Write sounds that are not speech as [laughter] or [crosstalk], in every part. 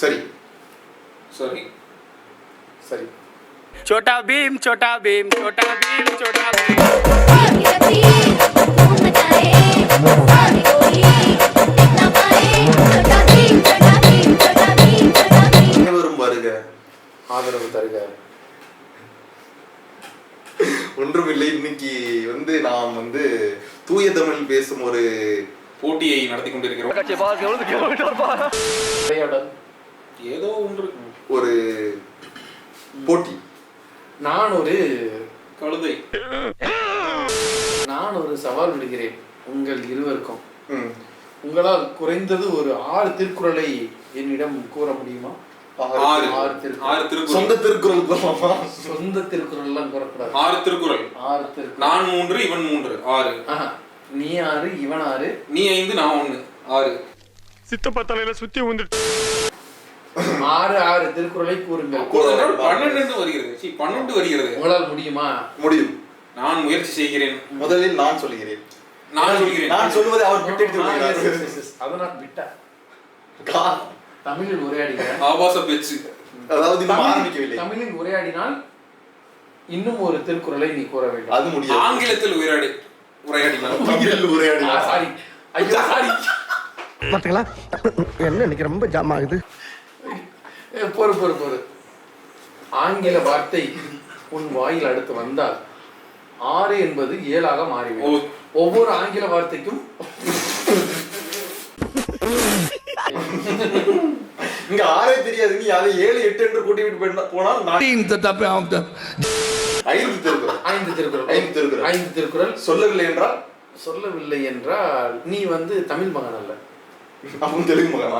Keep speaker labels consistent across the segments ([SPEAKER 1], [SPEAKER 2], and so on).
[SPEAKER 1] சரி
[SPEAKER 2] சரி
[SPEAKER 1] சரி
[SPEAKER 3] छोटा भीम छोटा भीम छोटा भीम छोटा भीम
[SPEAKER 4] आगे रखी धूम मचाए आगे कोई टिक ना पाए छोटा भीम छोटा भीम छोटा भीम छोटा भीम
[SPEAKER 1] அனைவரும் வருக ஆதரவு தருக ஒன்றுமில்லை இன்னைக்கு வந்து நாம் வந்து தூய தமிழ் பேசும் ஒரு
[SPEAKER 2] போட்டியை நடத்தி கொண்டிருக்கிறோம்
[SPEAKER 5] உரையாடல்
[SPEAKER 2] ஏதோ ஒன்று
[SPEAKER 1] ஒரு போட்டி.
[SPEAKER 5] நான் ஒரு
[SPEAKER 2] கழுதை.
[SPEAKER 5] நான் ஒரு சவால் விடுகிறேன் உங்கள் இருவருக்கும். உங்களால் குறைந்தது ஒரு ஆறு திருக்குறளை என்னிடம் கூற முடியுமா?
[SPEAKER 2] ஆறு.
[SPEAKER 5] ஆறு.
[SPEAKER 2] ஆறு
[SPEAKER 5] திருக்குறள்.
[SPEAKER 2] திருக்குறள்.
[SPEAKER 1] சொந்த திருக்குறள்?
[SPEAKER 5] சொந்த திருக்குறள் எல்லாம் கூறக்கூடாது.
[SPEAKER 2] ஆறு திருக்குறள்.
[SPEAKER 5] ஆறு திருக்குறள்.
[SPEAKER 2] நான் மூன்று இவன் மூன்று. ஆறு.
[SPEAKER 5] ஆஹா. நீ ஆறு இவன் ஆறு.
[SPEAKER 2] நீ ஐந்து நான் ஒண்ணு ஆறு.
[SPEAKER 6] சித்தப்பா தலையில சுத்தி வந்துட்டு
[SPEAKER 5] ஆறு ஆறு திருக்குறளை கூறுங்கள்.
[SPEAKER 2] பன்னெண்டு வருகிறது. சீ, பன்னெண்டு வருகிறது.
[SPEAKER 5] உங்களால் முடியுமா?
[SPEAKER 1] முடியும்.
[SPEAKER 2] நான் முயற்சி செய்கிறேன்.
[SPEAKER 1] முதலில் நான் சொல்கிறேன்
[SPEAKER 2] நான் சொல்கிறேன்
[SPEAKER 1] நான் சொல்வதை அவர் விட்டு
[SPEAKER 5] ஆ, yes, yes, yes, yes. அதை நான் விட்டேன் தமிழில் உரையாடினேன்
[SPEAKER 2] ஆபாச பேச்சு.
[SPEAKER 1] அதாவது ஆரம்பிக்கவில்லை.
[SPEAKER 5] தமிழில் உரையாடினால் இன்னும் ஒரு திருக்குறளை நீ கூற வேண்டும்.
[SPEAKER 1] அது முடியாது.
[SPEAKER 2] ஆங்கிலத்தில் உரையாடி உரையாடினார்
[SPEAKER 1] தமிழில் உரையாடினார்.
[SPEAKER 5] சாரி ஐயோ சாரி
[SPEAKER 7] பாத்தீங்களா? என்ன இன்னைக்கு ரொம்ப ஜாம் ஆகுது.
[SPEAKER 5] பொறு பொறு பொறு ஆங்கில வார்த்தை உன் வாயில் அடுத்து வந்தால் ஆறு என்பது ஏழாக மாறிவிடும். ஒவ்வொரு ஆங்கில வார்த்தைக்கும்
[SPEAKER 1] இங்க ஆறே தெரியாது நீ அதை ஏழு எட்டு என்று கூட்டி விட்டு போயிட்டா- போனால் நான் ஐந்து திருக்குறள்.
[SPEAKER 5] ஐந்து திருக்குறள்.
[SPEAKER 1] ஐந்து திருக்குறள்.
[SPEAKER 5] ஐந்து திருக்குறள்.
[SPEAKER 1] சொல்லவில்லை என்றால்?
[SPEAKER 5] சொல்லவில்லை என்றால் நீ வந்து தமிழ் மகன் அல்ல.
[SPEAKER 1] அவன் தெலுங்கு மகனா?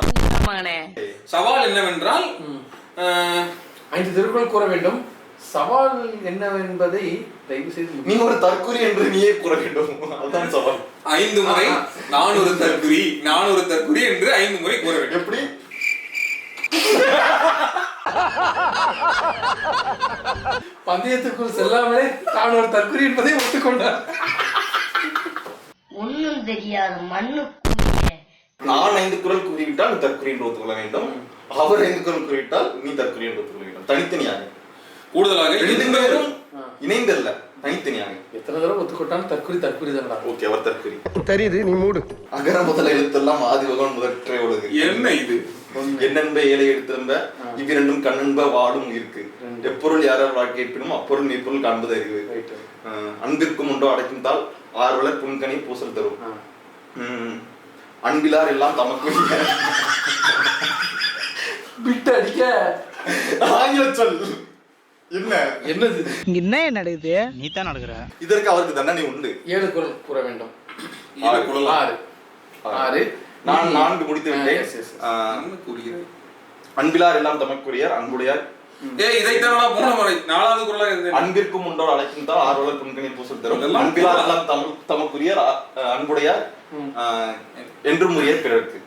[SPEAKER 2] சவால் என்னவென்றால்
[SPEAKER 5] ஐந்து திருக்குறள் கூற வேண்டும். சவால் என்னவென்பதை தயவு செய்து
[SPEAKER 1] நீ ஒரு தற்கொலை என்று நீயே கூற வேண்டும். அதுதான் சவால்.
[SPEAKER 2] ஐந்து முறை நான் ஒரு தற்குறி நான் ஒரு தற்குறி என்று ஐந்து முறை கூற வேண்டும்.
[SPEAKER 1] எப்படி?
[SPEAKER 5] பந்தயத்துக்குள் செல்லாமலே தான் ஒரு தற்கொலை என்பதை ஒத்துக்கொண்டார்.
[SPEAKER 4] ஒன்னும் தெரியாத மண்ணு
[SPEAKER 1] நான் ஐந்து குரல் கூறிவிட்டால் நீ தற்கொலை என்று ஒத்துக்கொள்ள வேண்டும். அவர் ஐந்து குரல் கூறிவிட்டால் நீ தற்கொலை என்று ஒத்துக்கொள்ள வேண்டும். தனித்தனியாக
[SPEAKER 2] கூடுதலாக
[SPEAKER 1] ரெண்டு பேரும். இணைந்தல்ல தனித்தனியாக
[SPEAKER 5] எத்தனை தடவை ஒத்துக்கொண்டாலும் தற்கொலை தற்கொலை தானடா.
[SPEAKER 1] ஓகே அவர் தற்கொலை
[SPEAKER 7] தெரியுது நீ மூடு.
[SPEAKER 1] அகர முதல எழுத்தெல்லாம் ஆதி பகவான் முதற்றே உலகு
[SPEAKER 2] என்ன இது?
[SPEAKER 1] என்னென்ப ஏழை எழுத்தென்ப இவ்விரண்டும் கண்ணென்ப வாடும் இருக்கு.
[SPEAKER 5] ரெண்டு.
[SPEAKER 1] எப்பொருள் யாரால் வாழ்க்கை இருப்பினும் அப்பொருள் மெய்ப்பொருள் காண்பது அறிவு. அன்பிற்கும் உண்டோ அடைக்கும் தாள் ஆர்வலர் புன்கனி பூசல் தரும். அன்பிலார் எல்லாம் தமக்கு
[SPEAKER 5] பிட்டு அடிக்க
[SPEAKER 1] ஆங்கில சொல் என்ன?
[SPEAKER 5] என்னது?
[SPEAKER 7] இங்க என்ன நடக்குது நீ தான் நடக்குற?
[SPEAKER 1] இதற்கு அவருக்கு தண்டனை உண்டு.
[SPEAKER 5] ஏழு குரல் கூற வேண்டும்.
[SPEAKER 2] இது குழலா?
[SPEAKER 5] ஆறு. ஆறு.
[SPEAKER 1] நான் நான்கு முடித்து விட்டேன் அன்பிலார் எல்லாம் தமக்குரியர் அன்புடையார்
[SPEAKER 2] ஏய் இதைத்தானடா போன முறை நாலாவது குரலாக இருந்தது
[SPEAKER 1] அன்பிற்கும் உண்டோ அழைக்கும் தாள் ஆர்வலர் புன்கனி பூசல் தரும். அன்பிலார் எல்லாம் தமிழ் அஹ் அன்புடையார் என்றும் உரியர் பிறருக்கு.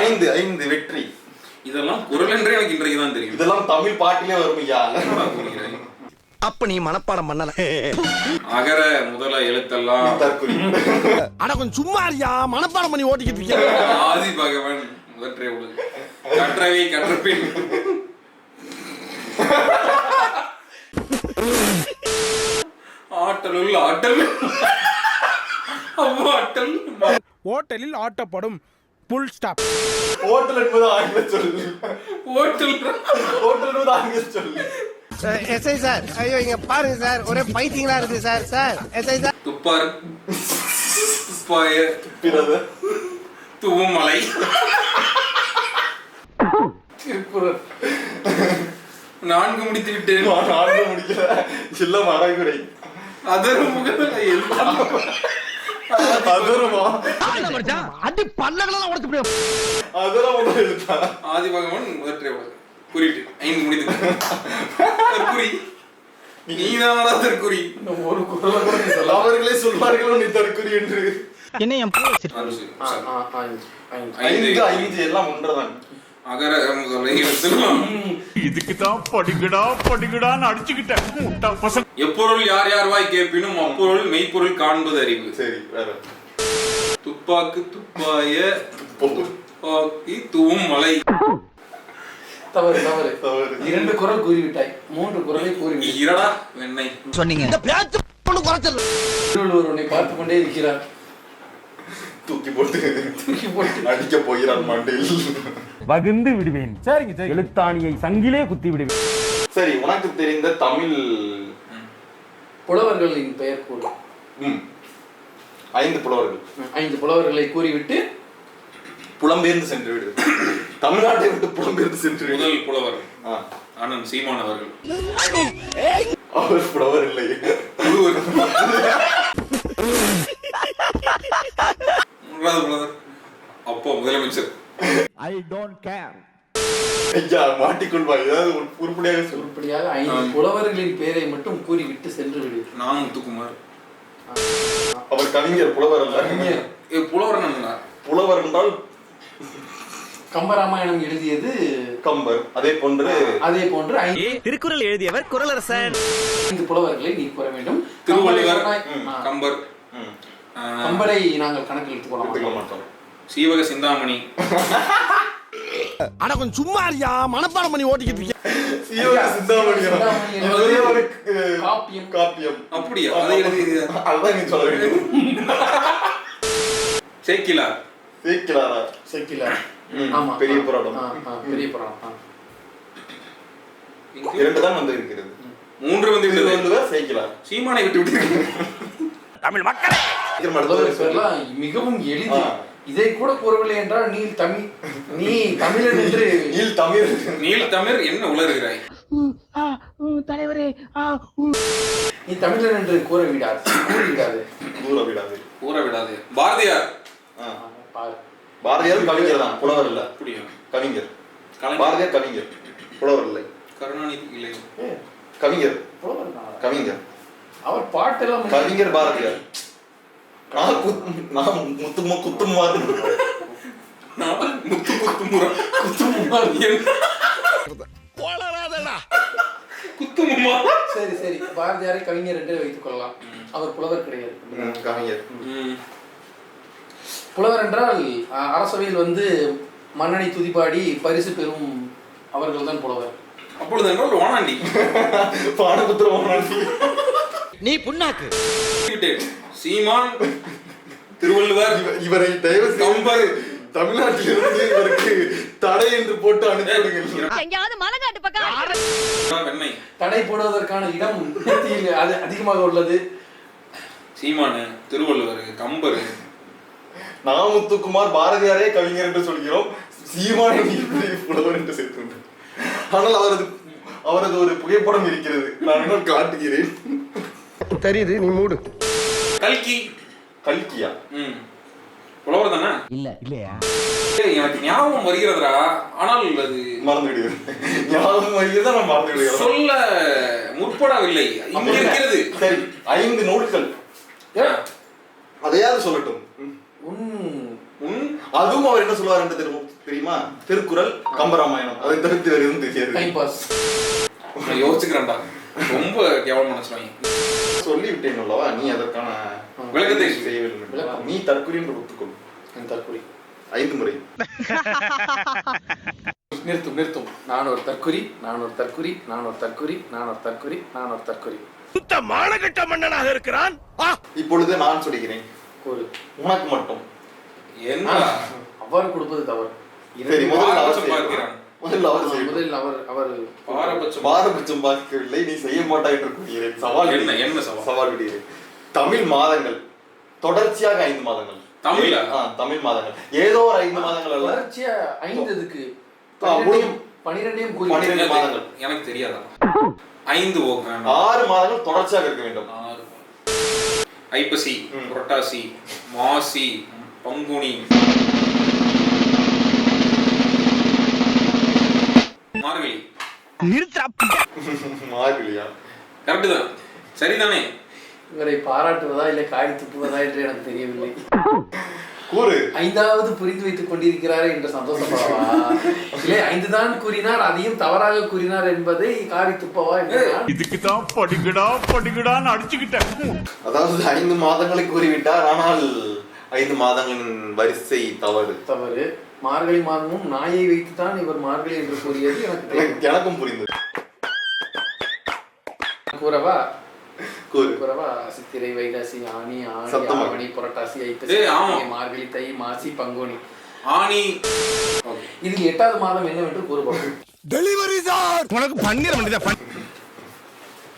[SPEAKER 1] ஐந்து ஐந்து வெற்றி.
[SPEAKER 2] இதெல்லாம் குரல் என்றே எனக்கு இன்றைக்கு தான் தெரியும்.
[SPEAKER 1] இதெல்லாம் தமிழ் பாட்டிலே வரும் ஐயா?
[SPEAKER 7] அப்ப நீ மனப்பாடம் பண்ணல.
[SPEAKER 2] அகர முதல எழுத்தெல்லாம்
[SPEAKER 7] ஆனா கொஞ்சம் சும்மா இருக்கியா? மனப்பாடம் பண்ணி ஓட்டிக்கிட்டு இருக்கியா?
[SPEAKER 2] ஆதி பகவன். முதற்றே உலகு கற்றவை கற்றபின் ஆட்டலுள் ஆட்டல். அவ்வா ஆட்டல்.
[SPEAKER 6] ஹோட்டலில் ஆட்டப்படும். புல் ஸ்டாப்
[SPEAKER 1] ஹோட்டல் என்பது ஆங்கில சொல்.
[SPEAKER 2] ஓட்டல்.
[SPEAKER 1] ஹோட்டல் என்பது ஆங்கில சொல்.
[SPEAKER 7] எஸ்ஐ சார் ஐயோ இங்க பாருங்க சார் ஒரே பைத்தியங்களா இருக்கு சார் சார் எஸ்ஐ சார்.
[SPEAKER 2] துப்பார். துப்பாய.
[SPEAKER 1] பிறகு?
[SPEAKER 2] தூவும் மலை
[SPEAKER 5] திருக்குறள்.
[SPEAKER 2] நான்கு முடித்து விட்டேன்
[SPEAKER 1] நான் ஆட முடியல சில்ல மரகுரை
[SPEAKER 2] அதர் முகத்தில் எல்லாம்
[SPEAKER 1] அதுரமா?
[SPEAKER 7] அடி பல்லகளெல்லாம் உடச்சு போய்
[SPEAKER 1] அதுரம் ஒன்று எழுத்தா
[SPEAKER 2] ஆதி பகவான் முதற்றே உலகு குறிட்டு ஐந்து முடித்து விட்டேன். தற்குறி. நீதானடா தற்குறி
[SPEAKER 5] ஒரு குரலை கூட நீ சொல்ல
[SPEAKER 1] அவர்களே சொல்வார்களோ நீ தற்கொலை என்று.
[SPEAKER 7] என்ன என் பூ
[SPEAKER 2] அது சரி,
[SPEAKER 5] ஆ,
[SPEAKER 2] சரி.
[SPEAKER 5] ஆ, ஐந்து, ஐந்து.
[SPEAKER 1] ஐந்து ஐந்து எல்லாம் ஒன்றுதான்.
[SPEAKER 2] அகர முதல எழுத்தெல்லாம்
[SPEAKER 6] இதுக்கு தான் படிக்கடா படிக்கடான்னு அடிச்சுக்கிட்டேன் முட்டா பசங்க.
[SPEAKER 2] எப்பொருள் யார் யார் வாய் கேட்பினும் அப்பொருள் மெய்ப்பொருள் காண்பது அறிவு.
[SPEAKER 1] சரி வேற.
[SPEAKER 2] துப்பாக்கு துப்பாய
[SPEAKER 1] போகு
[SPEAKER 2] துப்பாக்கி தூவும் மலை.
[SPEAKER 5] தவறு தவறு.
[SPEAKER 1] தவறு.
[SPEAKER 5] இரண்டு குரல் கூறிவிட்டாய். மூன்று குரலை கூறிவிட்டாய்.
[SPEAKER 2] இரடா வெண்ணெய்.
[SPEAKER 5] திருவள்ளுவர் உன்னை பார்த்து கொண்டே இருக்கிறார்
[SPEAKER 1] தூக்கி போட்டு
[SPEAKER 5] தூக்கி போட்டு
[SPEAKER 1] அடிக்க போகிறான் மண்டையில்.
[SPEAKER 8] வகுந்து விடுவேன். சரிங்க சரி எழுத்தாணியை சங்கிலே குத்தி விடுவேன்.
[SPEAKER 1] சரி உனக்கு தெரிந்த தமிழ்.
[SPEAKER 5] புலவர்களின் பெயர் கூறு.
[SPEAKER 1] ம், ஐந்து புலவர்கள்.
[SPEAKER 5] ஐந்து புலவர்களை கூறிவிட்டு
[SPEAKER 1] புலம்பெயர்ந்து சென்று விடு. தமிழ்நாட்டை விட்டு புலம்பெயர்ந்து சென்று விடு.
[SPEAKER 2] முதல் புலவர் ஆனந்த் சீமான் அவர்கள்.
[SPEAKER 1] அவர் புலவர் இல்லை. [laughs]
[SPEAKER 2] மூன்றாவது புலவர் அப்போ முதலமைச்சர்.
[SPEAKER 8] ஐ டோன்ட் கேர்
[SPEAKER 1] ஐயா மாட்டிக்கொள்வாய். ஏதாவது ஒரு உருப்படியாக சொல்
[SPEAKER 5] உருப்படியாக ஐந்து புலவர்களின் பெயரை மட்டும் கூறிவிட்டு சென்று விடு.
[SPEAKER 2] நான் முத்துக்குமார்.
[SPEAKER 1] அவர் கவிஞர் புலவர் அல்ல.
[SPEAKER 5] கவிஞர்.
[SPEAKER 2] ஏ புலவர் என்னங்க
[SPEAKER 1] புலவர் என்றால்?
[SPEAKER 5] கம்பராமாயணம் எழுதியது
[SPEAKER 1] கம்பர். அதே போன்று
[SPEAKER 5] அதே போன்று ஐந்து
[SPEAKER 7] திருக்குறள் எழுதியவர் குரலரசன்
[SPEAKER 5] ஐந்து புலவர்களை நீ கூற வேண்டும்.
[SPEAKER 2] திருவள்ளுவர்.
[SPEAKER 5] கம்பரை.
[SPEAKER 2] கம்பர்
[SPEAKER 5] நாங்கள் கணக்கில் எடுத்துக்கொள்ள
[SPEAKER 1] எடுத்துக்க
[SPEAKER 5] மாட்டோம்.
[SPEAKER 2] சீவக சிந்தாமணி.
[SPEAKER 7] ஆனா கொஞ்சம் சும்மா இருக்கியா மனப்பாடம் பண்ணி ஓட்டிக்கிட்டு
[SPEAKER 1] சீவக
[SPEAKER 5] சிந்தாமணி. காப்பியம்.
[SPEAKER 1] காப்பியம்.
[SPEAKER 2] அப்படியா?
[SPEAKER 1] அதுதான் நீ சொல்ல
[SPEAKER 2] செக்கிலார்?
[SPEAKER 5] ஆமா.
[SPEAKER 1] பெரிய புராணம்.
[SPEAKER 5] பெரிய புராணம்.
[SPEAKER 1] இரண்டு தான் வந்து இருக்கிறது
[SPEAKER 2] மூன்று வந்து
[SPEAKER 1] சேக்கிலார்
[SPEAKER 2] சீமானை விட்டு விட்டு
[SPEAKER 8] தமிழ் மக்களே!
[SPEAKER 5] மிகவும் எளிது. இதை கூட கூறவில்லை என்றால் நீ தமிழ் நீ தமிழன் என்று
[SPEAKER 1] நீல் தமிழ்.
[SPEAKER 2] நீல் தமிழ் என்ன உளறுகிறாய்?
[SPEAKER 5] நீ தமிழன் என்று கூற விடாது கூறி விடாது
[SPEAKER 1] கூற விடாது
[SPEAKER 2] கூற விடாது பாரதியார்.
[SPEAKER 1] பாரதியார் கவிஞர் தான் புலவர் இல்ல. கவிஞர். பாரதியார் கவிஞர் புலவர் இல்லை.
[SPEAKER 2] கருணாநிதி இல்லை.
[SPEAKER 1] கவிஞர்? கவிஞர்.
[SPEAKER 5] அவர் பாட்டெல்லாம்
[SPEAKER 1] கவிஞர் பாரதியார். நான் குத்- நான் முத்து மு- குத்துமாறு
[SPEAKER 2] நான் முத்து குத்துமுறம்
[SPEAKER 5] குத்துமார்.
[SPEAKER 2] குத்துமுமா
[SPEAKER 5] சரி சரி. பாரதியாரை கவிஞர் என்று வைத்துக் கொள்ளலாம். அவர் புலவர் கிடையாது.
[SPEAKER 1] ம், கவிஞர்.
[SPEAKER 5] புலவர் என்றால் அரசவையில் வந்து மன்னனை துதிப்பாடி பரிசு பெறும் அவர்கள் தான் புலவர்
[SPEAKER 2] அப்பொழுது என்றால் வானாண்டி.
[SPEAKER 1] பானபுத்திரம்
[SPEAKER 7] நீ புண்ணாக்கு.
[SPEAKER 2] சீமான் திருவள்ளுவர்
[SPEAKER 1] இவரை தயவு செய்து
[SPEAKER 2] கம்பர்.
[SPEAKER 1] தமிழ்நாட்டிலிருந்து இவருக்கு தடை என்று போட்டு
[SPEAKER 2] வெண்ணெய்
[SPEAKER 5] தடை போடுவதற்கான இடம் அது அதிகமாக உள்ளது.
[SPEAKER 2] சீமானு திருவள்ளுவர் கம்பர்.
[SPEAKER 1] நாமுத்துக்குமார் பாரதியாரே கவிஞர் என்று சொல்கிறோம். சீமானை புலவர் என்று சேர்த்து ஆனால் அவரது அவரது ஒரு புகைப்படம் இருக்கிறது. நான் காட்டுகிறேன்.
[SPEAKER 7] தெரியுது நீ மூடு.
[SPEAKER 2] கல்கி.
[SPEAKER 1] கல்கியா?
[SPEAKER 2] ம். புலவர் தானே?
[SPEAKER 8] இல்ல இல்லையா?
[SPEAKER 2] எனக்கு ஞாபகம் வருகிறதுடா. ஆனால் அது
[SPEAKER 1] மறந்து விடுகிறேன் ஞாபகம் வருகிறதா நான் மறந்து விடுகிறேன்
[SPEAKER 2] சொல்ல முற்படவில்லை. இங்க இருக்கிறது.
[SPEAKER 1] சரி ஐந்து நூல்கள்.
[SPEAKER 5] ஏ,
[SPEAKER 1] அதையாவது சொல்லட்டும். அதுவும் அவர் என்ன சொல்லுவார் என்று தெரியும் தெரியுமா? திருக்குறள் கம்பராமாயணம். அதை தவிர்த்து வேறு எதுவும் தெரியாது.
[SPEAKER 2] யோசிச்சுக்கிறேன்டா ரொம்ப கேவலம் மனசுவாங்க
[SPEAKER 1] சொல்லி விட்டேன் அல்லவா நீ அதற்கான
[SPEAKER 2] விளக்கத்தை
[SPEAKER 1] செய்யவில்லை. நீ தற்கொலை என்று ஒத்துக்கொள்.
[SPEAKER 5] என் தற்குறி
[SPEAKER 1] ஐந்து முறை. [laughs]
[SPEAKER 5] நிறுத்தும் நிறுத்தும். நான் ஒரு தற்குறி நான் ஒரு தற்குறி நான் ஒரு தற்குறி நான் ஒரு தற்குறி நான் ஒரு தற்குறி
[SPEAKER 7] சுத்த மானகட்ட மன்னனாக இருக்கிறான்.
[SPEAKER 1] இப்பொழுது நான் சொல்கிறேன்.
[SPEAKER 5] கூறு
[SPEAKER 1] உனக்கு மட்டும்.
[SPEAKER 2] என்ன
[SPEAKER 5] அவ்வாறு கொடுப்பது தவறு.
[SPEAKER 1] சரி முதல்ல அவர்
[SPEAKER 2] பாரபட்சம்
[SPEAKER 1] செய்யட்டும்.
[SPEAKER 2] பார்க்கிறான்.
[SPEAKER 1] முதல்ல அவர்.
[SPEAKER 5] முதலில் அவர் அவர்
[SPEAKER 2] பாரபட்சம்
[SPEAKER 1] பாரபட்சம் பார்க்கவில்லை நீ செய்ய மாட்டாய் என்று கூறுகிறேன் சவால்
[SPEAKER 2] என்ன. என்ன சவால்
[SPEAKER 1] சவால் விடுகிறேன் தமிழ் மாதங்கள் தொடர்ச்சியாக ஐந்து மாதங்கள்
[SPEAKER 2] தமிழா?
[SPEAKER 1] ஆ, தமிழ் மாதங்கள் ஏதோ ஒரு ஐந்து மாதங்கள் அல்ல
[SPEAKER 5] தொடர்ச்சியா ஐந்து இதுக்கு. பனிரெண்டையும்
[SPEAKER 1] பனிரெண்டு
[SPEAKER 2] எனக்கு-
[SPEAKER 1] மாதங்கள்.
[SPEAKER 2] எனக்கு தெரியாதா ஐந்து
[SPEAKER 1] ஆறு மாதங்கள் தொடர்ச்சியாக இருக்க வேண்டும்
[SPEAKER 2] ஆறு. ஐப்பசி. புரட்டாசி மாசி பங்குனி மார்கழி. [laughs]
[SPEAKER 1] மார்கழியா?
[SPEAKER 2] கரெக்டு தான். சரிதானே?
[SPEAKER 5] இவரை பாராட்டுவதா இல்லை காய் துப்புவதா என்று எனக்கு தெரியவில்லை.
[SPEAKER 1] கூறு.
[SPEAKER 5] ஐந்தாவது புரிந்து வைத்துக் கொண்டிருக்கிறாரே என்று சந்தோஷப்படவா இல்லை ஐந்து தான் கூறினார் அதையும் தவறாக கூறினார் என்பதை காரி துப்பவா
[SPEAKER 6] இதுக்கு தான் படிக்கடா படிக்கடான்னு அடிச்சுக்கிட்டேன்.
[SPEAKER 1] அதாவது ஐந்து மாதங்களை கூறிவிட்டார் ஆனால் ஐந்து மாதங்களின் வரிசை தவறு.
[SPEAKER 5] தவறு. மார்கழி மாதமும் நாயை வைத்துத்தான் இவர் மார்கழி என்று கூறியது எனக்கு
[SPEAKER 1] எனக்கும் புரிந்தது.
[SPEAKER 5] கூறவா?
[SPEAKER 1] கூறு.
[SPEAKER 5] கூறவா? சித்திரை வைகாசி ஆனி
[SPEAKER 1] சத்தமா.
[SPEAKER 5] ஆவணி புரட்டாசி ஐப்பசி மார்கழி தை மாசி பங்குனி.
[SPEAKER 2] ஆணி
[SPEAKER 5] இதில் எட்டாவது மாதம் என்னவென்று கூறப்படும்
[SPEAKER 7] டெலிவரி சார்! உனக்கு பண்ணிட வேண்டியதா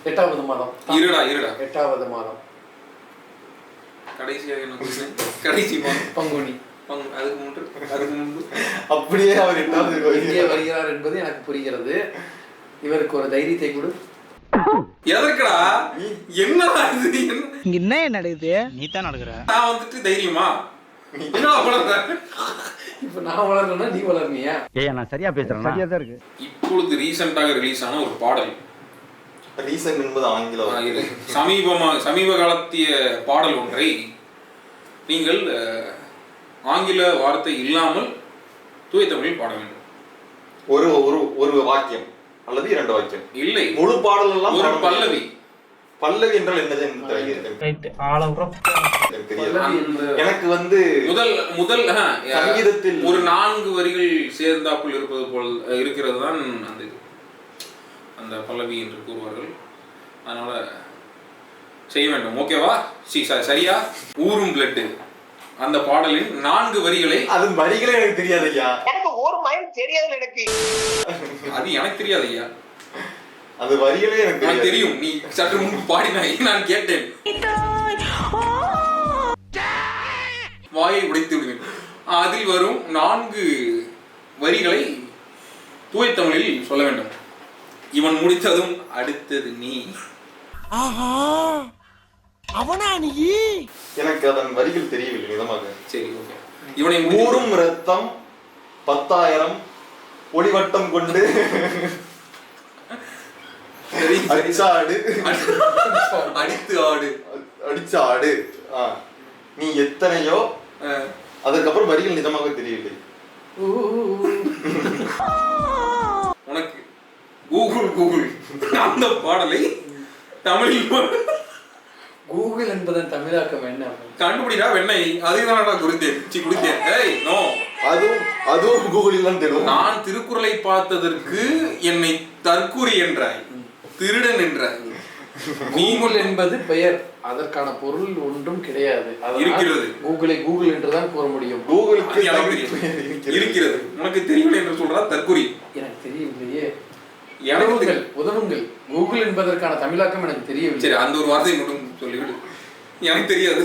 [SPEAKER 5] எட்டாவது மாதம்.
[SPEAKER 2] இருடா இருடா.
[SPEAKER 5] எட்டாவது மாதம்.
[SPEAKER 2] கடைசியாக என்ன? கடைசி
[SPEAKER 5] பங்குனி.
[SPEAKER 2] பங்கு- அதுக்கு முன்பு அதுக்கு முன்பு.
[SPEAKER 1] அப்படியே அவர்
[SPEAKER 5] வருகிறார் என்பது எனக்கு புரிகிறது. இவருக்கு ஒரு தைரியத்தை கொடு.
[SPEAKER 2] எதற்குடா? என்னடா இது? என்ன?
[SPEAKER 7] இங்க என்ன நடக்குது? நீ தான் நடக்குற.
[SPEAKER 2] நான் வந்துட்டு தைரியமா? என்னடா வளர்ற?
[SPEAKER 5] இப்ப நான் வளரணும்னா நீ வளர்னியா?
[SPEAKER 8] ஏய் நான் சரியா பேசுறேன்?
[SPEAKER 7] சரியா தான் இருக்கு.
[SPEAKER 2] இப்பொழுது ரீசெண்டாக ரிலீஸ் ஆன ஒரு பாடல்.
[SPEAKER 1] ரீசன் என்பது ஆங்கிலம்
[SPEAKER 2] சமீபமாக சமீப காலத்திய பாடல் ஒன்றை நீங்கள் ஆங்கில வார்த்தை இல்லாமல் தூய தமிழில் பாட வேண்டும்.
[SPEAKER 1] ஒரு ஒரு ஒரு வாக்கியம் அல்லது இரண்டு வாக்கியம்.
[SPEAKER 2] இல்லை.
[SPEAKER 1] முழு பாடல் எல்லாம்
[SPEAKER 2] ஒரு. பல்லவி.
[SPEAKER 1] பல்லவி என்றால் என்னது. எனக்கு வந்து
[SPEAKER 2] முதல் முதல்
[SPEAKER 1] சங்கீதத்தில்
[SPEAKER 2] ஒரு நான்கு வரிகள் சேர்ந்தாப்புல் இருப்பது போல் இருக்கிறது தான் அந்த இது. அந்த பல்லவி என்று கூறுவார்கள். அதனால செய்ய வேண்டும். ஓகேவா? சரியா? ஊரும் பிளட்டு. அந்த பாடலின் நான்கு வரிகளை
[SPEAKER 1] அது வரிகளே எனக்கு தெரியாது ஐயா
[SPEAKER 2] அது எனக்கு தெரியாது ஐயா
[SPEAKER 1] அது வரிகளே எனக்கு
[SPEAKER 2] எனக்கு
[SPEAKER 1] தெரியாது.
[SPEAKER 2] தெரியும். நீ சற்று முன்பு பாடினாய் நான் கேட்டேன். வாயை உடைத்து விடுவேன். அதில் வரும் நான்கு வரிகளை தூய தமிழில் சொல்ல வேண்டும். இவன் முடித்ததும் அடுத்தது நீ.
[SPEAKER 1] எனக்கு அதன் வரிகள் தெரியவில்லை நிஜமாக.
[SPEAKER 2] சரி ஓகே இவனை
[SPEAKER 1] ஊரும் ரத்தம் பத்தாயிரம் ஒளிவட்டம் கொண்டு. அடிச்சாடு.
[SPEAKER 2] அடித்து ஆடு.
[SPEAKER 1] அடிச்ச ஆடு. நீ எத்தனையோ?
[SPEAKER 2] அஹ்,
[SPEAKER 1] அதற்கப்புறம் வரிகள் நிஜமாக தெரியவில்லை.
[SPEAKER 2] உனக்கு கூகுள் கூகுள். அந்த பாடலை தமிழில்
[SPEAKER 5] கூகுள் என்பதன் தமிழாக்கம் என்ன?
[SPEAKER 2] கண்டுபிடிடா வெண்ணெய் அதுதானடா குறித்தேன். சி குடித்தேன் ஏய் நோ.
[SPEAKER 1] அதுவும் அதுவும் கூகுளில் தான் தெரியும்.
[SPEAKER 2] நான் திருக்குறளை பார்த்ததற்கு என்னை தற்கூரி என்றாய். திருடன் என்றாய்.
[SPEAKER 5] கூகுள் என்பது பெயர். அதற்கான பொருள் ஒன்றும் கிடையாது.
[SPEAKER 2] இருக்கிறது.
[SPEAKER 5] கூகுளை கூகுள் என்றுதான் கூற முடியும்.
[SPEAKER 1] கூகுளுக்கு
[SPEAKER 2] தெரியும்.
[SPEAKER 1] இருக்கிறது.
[SPEAKER 2] உனக்கு தெரியவில்லை என்று சொல்றா தற்கூரி
[SPEAKER 5] எனக்கு தெரியவில்லையே. உதவுங்கள். உதவுங்கள் கூகுள் என்பதற்கான தமிழாக்கம் எனக்கு தெரியவில்லை
[SPEAKER 2] சரி அந்த ஒரு வார்த்தை மட்டும் சொல்லிவிடு எனக்கு தெரியாது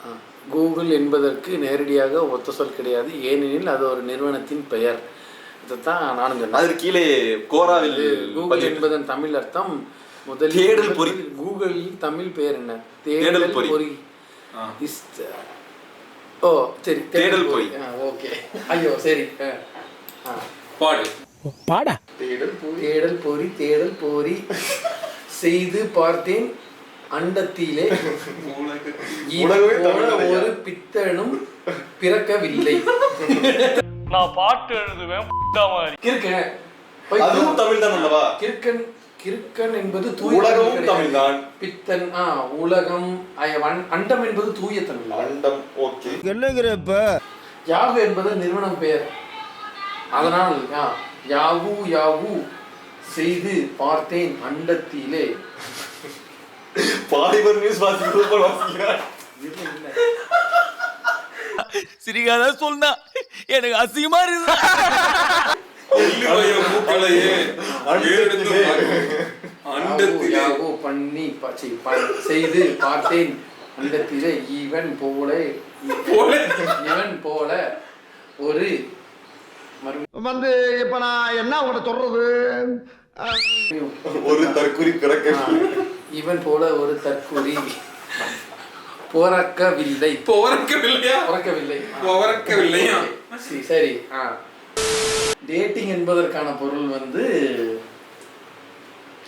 [SPEAKER 5] ஆ, கூகுள் என்பதற்கு நேரடியாக ஒத்த சொல் கிடையாது ஏனெனில் அது ஒரு நிறுவனத்தின் பெயர் இதைத்தான் நானும் சொன்னேன்
[SPEAKER 1] அதற்கு கீழே கோராவில்
[SPEAKER 5] கூகுள் என்பதன் தமிழ் அர்த்தம் முதலில்
[SPEAKER 1] தேடல் பொறி.
[SPEAKER 5] கூகுளில் தமிழ் பெயர் என்ன
[SPEAKER 1] தேடல் பொறி.
[SPEAKER 2] ஆ.
[SPEAKER 5] இஸ் ஓ சரி
[SPEAKER 1] தேடல் பொறி.
[SPEAKER 5] ஓகே ஐயோ சரி ஆ. ஆ.
[SPEAKER 2] பாடு
[SPEAKER 7] பாடா.
[SPEAKER 1] தேடல்
[SPEAKER 5] தேடல் பொறி தேடல் பொறி செய்து பார்த்தேன் அண்டத்திலே. போல
[SPEAKER 1] தமிழ்லையா?
[SPEAKER 5] ஒரு பித்தனும் பிறக்கவில்லை.
[SPEAKER 8] நான் பாட்டு எழுதுவேன்
[SPEAKER 5] கிறுக்கன்.
[SPEAKER 1] அதுவும் தமிழ் தான் அல்லவா?
[SPEAKER 5] கிறுக்கன் கிறுக்கன் என்பது தூய
[SPEAKER 1] உலகமும்
[SPEAKER 5] கிடையாது.
[SPEAKER 1] தமிழ்தான்.
[SPEAKER 5] பித்தன் ஆ உலகம் அய- அண்டம் என்பது தூய தமிழ்.
[SPEAKER 1] அண்டம் ஓகே.
[SPEAKER 7] என்னங்கிற இப்ப?
[SPEAKER 5] யாகு என்பது நிறுவனம் பெயர். அதனால் ஆ, யாகு யாகு செய்து பார்த்தேன் அண்டத்திலே.
[SPEAKER 1] பாலிமர் நியூஸ் வாசிக்கிறது போல் வாசிக்கிறார்.
[SPEAKER 7] சிரிக்காத சொன்னா எனக்கு அசிங்கமா இருக்கு
[SPEAKER 5] பண்ணி செய்து பார்த்தேன் அண்டத்திலே. இவன் போல. இவன் போல ஒரு
[SPEAKER 7] வந்து இப்ப நான் என்ன உங்கள்கிட்ட சொல்றது?
[SPEAKER 1] ஒரு தற்குறி பிறக்க.
[SPEAKER 5] இவன் போல ஒரு தற்கொலை பிறக்கவில்லை.
[SPEAKER 2] போறக்கவில்லையா?
[SPEAKER 5] பிறக்கவில்லை.
[SPEAKER 2] போறக்கவில்லையா?
[SPEAKER 5] சரி டேட்டிங் என்பதற்கான பொருள் வந்து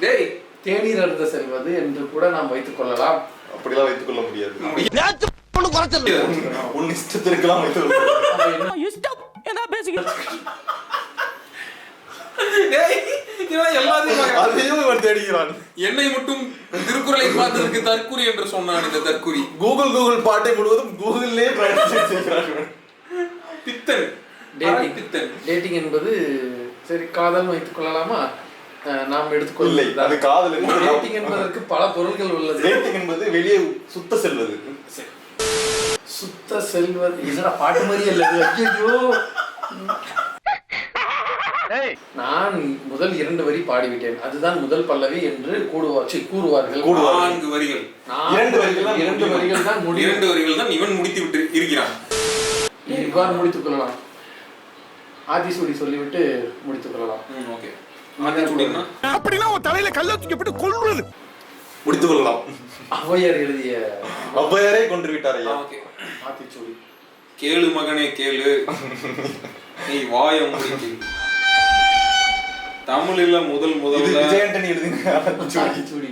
[SPEAKER 2] டேய்.
[SPEAKER 5] தேநீர் அருந்த செல்வது என்று கூட நாம் வைத்துக் கொள்ளலாம்.
[SPEAKER 1] அப்படிலாம் வைத்துக் கொள்ள முடியாது. உன் இஷ்டத்திற்கெல்லாம் வைத்துக் முடியாது.
[SPEAKER 5] அப்ப என்ன
[SPEAKER 2] மட்டும் திருக்குறளை பார்த்ததற்கு தற்குறி என்று சொன்னான் இந்த தற்குறி.
[SPEAKER 1] கூகுள் கூகுள் பாட்டை முழுவதும் கூகுளிலே இவன்.
[SPEAKER 5] டேட்டிங்.
[SPEAKER 2] பித்தன்.
[SPEAKER 5] டேட்டிங் என்பது சரி காதல் வைத்துக் கொள்ளலாமா? நாம்
[SPEAKER 1] இல்லை
[SPEAKER 5] எடுத்துக்கொள்ள
[SPEAKER 1] அது காதல்
[SPEAKER 5] டேட்டிங் என்பதற்கு பல பொருள்கள் உள்ளது.
[SPEAKER 1] டேட்டிங் என்பது வெளியே சுத்த செல்வது.
[SPEAKER 5] சுத்த செல்வது என்னடா பாட்டு மாதிரியே இல்லது ஐயோ நான் முதல் இரண்டு வரி பாடிவிட்டேன். அதுதான் முதல் பல்லவி என்று கூடுவார் சி, கூறுவார்கள்.
[SPEAKER 2] நான்கு வரிகள்.
[SPEAKER 5] நான்
[SPEAKER 1] இரண்டு வரிகள் தான்
[SPEAKER 5] இரண்டு. வரிகள் தான் முடியும்.
[SPEAKER 2] இரண்டு வரிகள் தான் இவன் முடித்து விட்டு இருக்கிறான்.
[SPEAKER 5] இவ்வாறு முடித்துக் கொள்ளலாம். ஆதிசூடி சொல்லிவிட்டு முடித்துக் கொள்ளலாம்.
[SPEAKER 2] ஓகே.
[SPEAKER 6] அப்படின்னா உன் தலையில கல்ல தூக்கப்பட்டு கொள்வது
[SPEAKER 1] முடித்துக் கொள்ளலாம்
[SPEAKER 5] ஔவையார் எழுதிய
[SPEAKER 1] ஔவையாரே கொன்று விட்டார் ஐயா
[SPEAKER 5] ஆத்திச்சூடி
[SPEAKER 2] கேளு மகனே கேளு. நீ வாய முடிக்கு தமிழில் முதல்
[SPEAKER 1] இது
[SPEAKER 2] முதல்ல
[SPEAKER 1] விஜயண்டனி எழுதுங்க.
[SPEAKER 5] ஆத்திச்சூடி.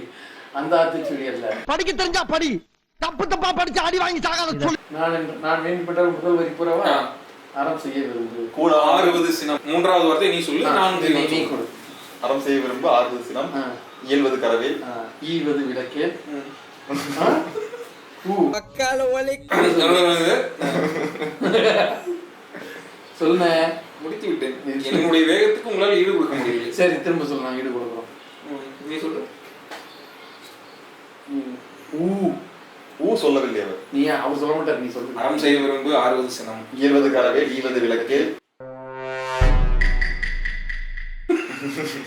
[SPEAKER 5] அந்த ஆத்திச்சூடி அல்ல.
[SPEAKER 7] படிக்க தெரிஞ்சா படி. தப்பு தப்பா படிச்சு அடி வாங்கி சாகாத சொல்லு.
[SPEAKER 5] நான் என்று- நான் வேண்டிப்பட்ட முதல் வரி புறவா. அறம் செய்ய விரும்பு.
[SPEAKER 1] கூட
[SPEAKER 2] ஆறுவது சினம். மூன்றாவது வார்த்தை நீ சொல்லு நான்
[SPEAKER 5] நீ கொடு.
[SPEAKER 1] அறம் செய்ய விரும்ப ஆறுவது சினம். இயல்வது கரவேல்
[SPEAKER 5] ஆ, ஈவது விளக்கே. சொல்லுண்ணே.
[SPEAKER 2] முடித்து விட்டேன். என்னுடைய வேகத்துக்கு உங்களால் ஈடு கொடுக்க முடியல
[SPEAKER 5] சரி திரும்ப சொல்லு நான் ஈடு கொடுக்குறோம்.
[SPEAKER 2] நீ சொல்லு.
[SPEAKER 5] ஊ.
[SPEAKER 1] ஊ சொல்லவில்லை அவர்.
[SPEAKER 5] நீ அவர் சொல்ல மாட்டார் நீ சொல்லு.
[SPEAKER 2] அறம் செய்ய விரும்பு ஆறுவது சினம்.
[SPEAKER 1] இயல்வது கரவேல் ஈவது விளக்கு.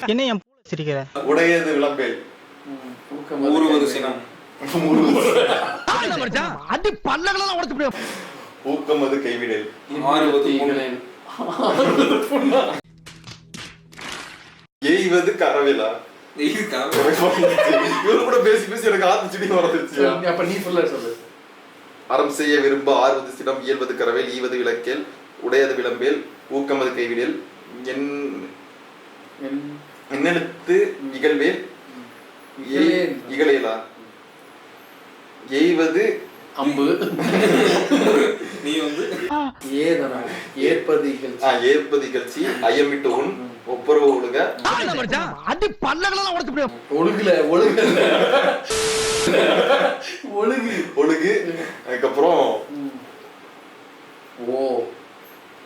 [SPEAKER 7] என்ன என் சிரிக்கிற.
[SPEAKER 1] உடையது விளம்பேல்.
[SPEAKER 2] ஊறுவது சினம்.
[SPEAKER 7] அடி பல்லகளெல்லாம் உடச்சு போய்
[SPEAKER 1] ஊக்கம் அது கைவிடல்.
[SPEAKER 2] ஆறுவது பொன்.
[SPEAKER 5] ஈகளில்.
[SPEAKER 1] எய்வது கரவேலா.
[SPEAKER 2] இதுக்கா?
[SPEAKER 1] இவரு கூட பேசி பேசி எனக்கு ஆத்து செடி வரதுச்சு
[SPEAKER 5] அப்ப நீ சொல்ல சொல்லு.
[SPEAKER 1] அறம் செய்ய விரும்ப ஆறுவது சினம் இயல்வது கரவேல் ஈவது விளக்கேல் உடையது விளம்பேல் ஊக்கமது கைவிடல். என்
[SPEAKER 5] என்
[SPEAKER 1] என்னெழுத்து இகழ்வேல். இகழேலா. எய்வது?
[SPEAKER 5] அம்பு.
[SPEAKER 2] நீ வந்து?
[SPEAKER 5] ஏதனா ஏற்பது இகழ்ச்சி.
[SPEAKER 1] ஆ, ஏற்பது இகழ்ச்சி. ஐயமிட்டு உன். ஒப்புரவு ஒழுக.
[SPEAKER 7] அடி பல்லகளெல்லாம் உடச்சு போய்
[SPEAKER 5] ஒழுகுல ஒழுகுல. ஒழுகு.
[SPEAKER 1] ஒழுகு. அதுக்கப்புறம்
[SPEAKER 5] ஓ.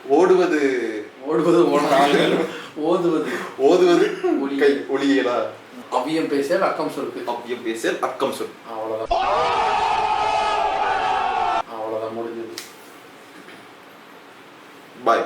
[SPEAKER 1] ஓடுவது.
[SPEAKER 5] ஓடுவது ஓடாமல் ஓதுவது.
[SPEAKER 1] ஓதுவது. கை ஒளியலா
[SPEAKER 5] அவ்வியம் பேசியால் அக்கம் சொற்கு
[SPEAKER 1] அவ்வியம் பேசல் அக்கம் சொல்.
[SPEAKER 5] அவ்வளவுதான். அவ்வளவுதான் முடிஞ்சது.
[SPEAKER 1] பாய்.